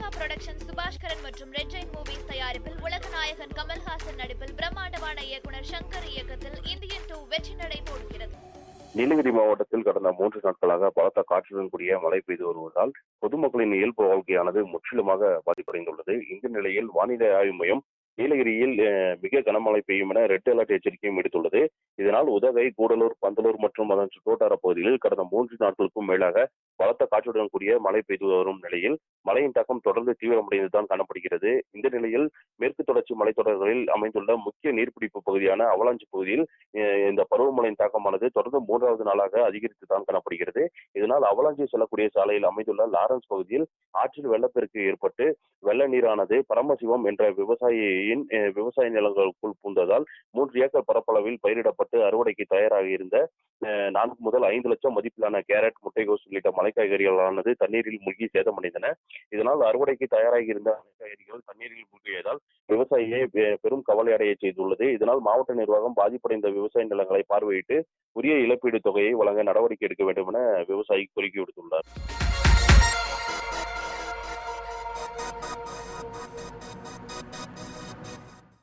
Lyca production Subaskaran மற்றும் red Jain movies தயாரிப்பில் உலக நாயகன் கமல்ஹாசன் நடிப்பில் பிரம்மாண்டமான இயக்குனர் சங்கர் இயக்கத்தில் இந்தியன் டூ வெற்றி நடை போடுகிறது. நீலகிரி மாவட்டத்தில் கடந்த மூன்று நாட்களாக பலத்த காற்றுடன் கூடிய மழை பெய்து வருவதால் பொதுமக்களின் இயல்பு வாழ்க்கையானது முற்றிலுமாக பாதிப்படைந்துள்ளது. இந்த நிலையில் வானிலை ஆய்வு மையம் நீலகிரியில் மிக கனமழை பெய்யும் என ரெட் அலர்ட் எச்சரிக்கையும் விடுத்துள்ளது. இதனால் உதகை கூடலூர் பந்தலூர் மற்றும் அதன் சுற்றுவட்டார பகுதிகளில் கடந்த மூன்று நாட்களுக்கும் மேலாக பலத்த காற்றுடன் கூடிய மழை பெய்து வரும் நிலையில் மழையின் தாக்கம் தொடர்ந்து தீவிரமடைந்துதான் காணப்படுகிறது. இந்த நிலையில் மேற்கு தொடர்ச்சி மலைத்தொடர்களில் அமைந்துள்ள முக்கிய நீர்பிடிப்பு பகுதியான அவலாஞ்சி பகுதியில் இந்த பருவமழையின் தாக்கமானது தொடர்ந்து மூன்றாவது நாளாக அதிகரித்து தான் காணப்படுகிறது. இதனால் அவலாஞ்சி செல்லக்கூடிய சாலையில் அமைந்துள்ள லாரன்ஸ் பகுதியில் ஆற்றில் வெள்ளப்பெருக்கு ஏற்பட்டு வெள்ள நீரானது பரமசிவம் என்ற விவசாயியின் விவசாய நிலங்களுக்குள் பூந்ததால் மூன்று ஏக்கர் பரப்பளவில் பயிரிடப்பட்டு அறுவடைக்கு தயாராக இருந்த நான்கு முதல் ஐந்து லட்சம் மதிப்பிலான கேரட் முட்டைகோஸ் உள்ளிட்ட மலை மலைக்காய்கறிகளானது தண்ணீரில் மூழ்கி சேதமடைந்தன. இதனால் அறுவடைக்கு தயாராகி இருந்த மலைக்காய்கறிகள் தண்ணீரில் மூழ்கியதால் விவசாயியை பெ- பெரும் கவலை அடைய செய்துள்ளது. இதனால் மாவட்ட நிர்வாகம் பாதிப்படைந்த விவசாய நிலங்களை பார்வையிட்டு உரிய இழப்பீடு தொகையை வழங்க நடவடிக்கை எடுக்க வேண்டும் என விவசாயி கோரிக்கை விடுத்துள்ளார்.